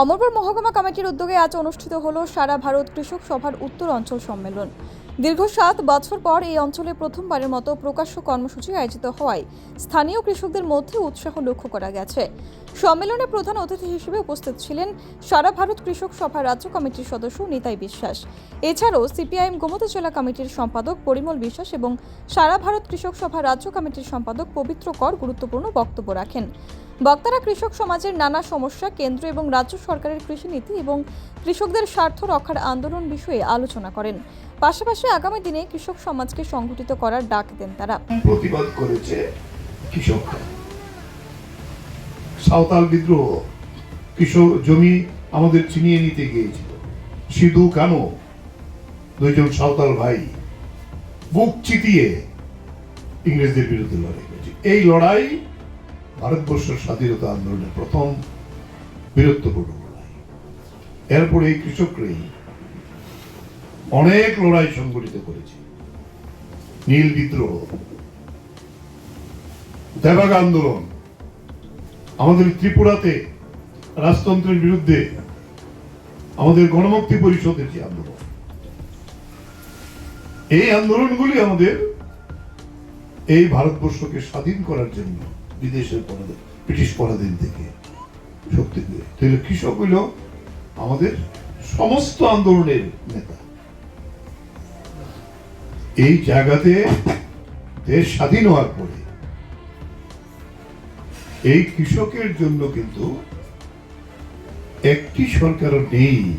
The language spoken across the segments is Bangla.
অমরপুর মহকুমা কমিটির উদ্যোগে আজ অনুষ্ঠিত হল সারা ভারত কৃষক সভার উত্তর অঞ্চল সম্মেলন। দীর্ঘ সাত বছর পর এই অঞ্চলে প্রথমবারের মতো প্রকাশ্য কর্মসূচি আয়োজিত হওয়ায় স্থানীয় কৃষকদের মধ্যে উৎসাহ লক্ষ্য করা গেছে। সম্মেলনে প্রধান অতিথি হিসেবে উপস্থিত ছিলেন সারা ভারত কৃষক সভা রাজ্য কমিটির সদস্য নিতাই বিশ্বাস। এছাড়াও সিপিআইএম গোমতী জেলা কমিটির সম্পাদক পরিমল বিশ্বাস এবং সারা ভারত কৃষক সভা রাজ্য কমিটির সম্পাদক পবিত্র কর গুরুত্বপূর্ণ বক্তব্য রাখেন। বক্তারা কৃষক সমাজের নানা সমস্যা, কেন্দ্র এবং রাজ্য সরকারের কৃষি নীতি এবং কৃষকদের স্বার্থ রক্ষার আন্দোলন বিষয়ে আলোচনা করেন। পাশাপাশি আগামী দিনে কৃষক সমাজকে সংগঠিত করার ডাক দেন তারা। প্রতিবাদ করেছে কৃষকরা সাঁওতাল বিদ্রোহ কৃষক জমি আমাদের ছিনিয়ে নিতে গিয়েছিল। সিধু কানো? দুইজন সাঁওতাল ভাই বুক চিতিয়ে ইংরেজদের বিরুদ্ধে লড়াই করেছে। এই লড়াই ভারতবর্ষ স্বাধীনতা আন্দোলনের প্রথম বীরত্বপূর্ণ লড়াই। এরপরে এই কৃষকরাই অনেক লড়াই সংগঠিত করেছে। নীল বিদ্রোহ, দেবাগ আন্দোলন, আমাদের ত্রিপুরাতে রাজতন্ত্রের বিরুদ্ধে আমাদের গণমুক্তি পরিষদের যে আন্দোলন, এই আন্দোলনগুলি আমাদের এই ভারতবর্ষকে স্বাধীন করার জন্য বিদেশের পরাধীন, ব্রিটিশ পরাধীন থেকে শক্তি দিয়ে। তাহলে কৃষক হইল আমাদের সমস্ত আন্দোলনের নেতা। এই জায়গাতে দেশ স্বাধীন হওয়ার পরে এই কৃষকের জন্য কিন্তু একটি সরকারও নেই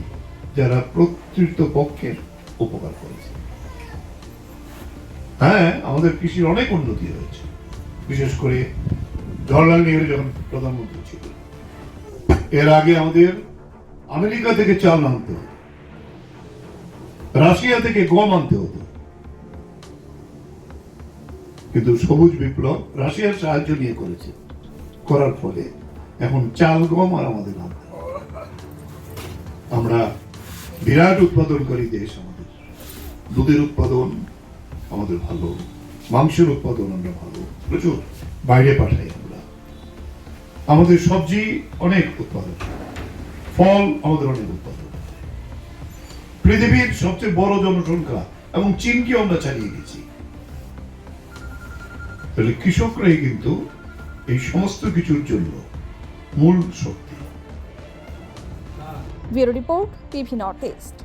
যারা প্রকৃত পক্ষের উপকার করেছে। হ্যাঁ আমাদের কৃষির অনেক উন্নতি হয়েছে। বিশেষ করে জওয়াহরলাল নেহরু যখন প্রধানমন্ত্রী ছিল এর আগে আমাদের আমেরিকা থেকে চাল আনতে হতো, রাশিয়া থেকে গম আনতে হতো। কিন্তু সবুজ বিপ্লব রাশিয়ার সাহায্য নিয়ে করেছে। করার ফলে এখন চাল গম আর আমাদের আমরা বিরাট উৎপাদনকারী দেশ আমাদের। দুধের উৎপাদন আমাদের ভালো, মাংসের উৎপাদন আমরা ভালো, প্রচুর। বাইরে পাঠাই আমরা। আমাদের সবজি অনেক উৎপাদন ফল আমাদের অনেক উৎপাদন পৃথিবীর সবচেয়ে বড় জনসংখ্যা এবং চীনকে আমরা চালিয়ে গেছি। তাহলে কৃষকরাই কিন্তু এই সমস্ত কিছুর জন্য মূল শক্তি। Bureau report TV north east.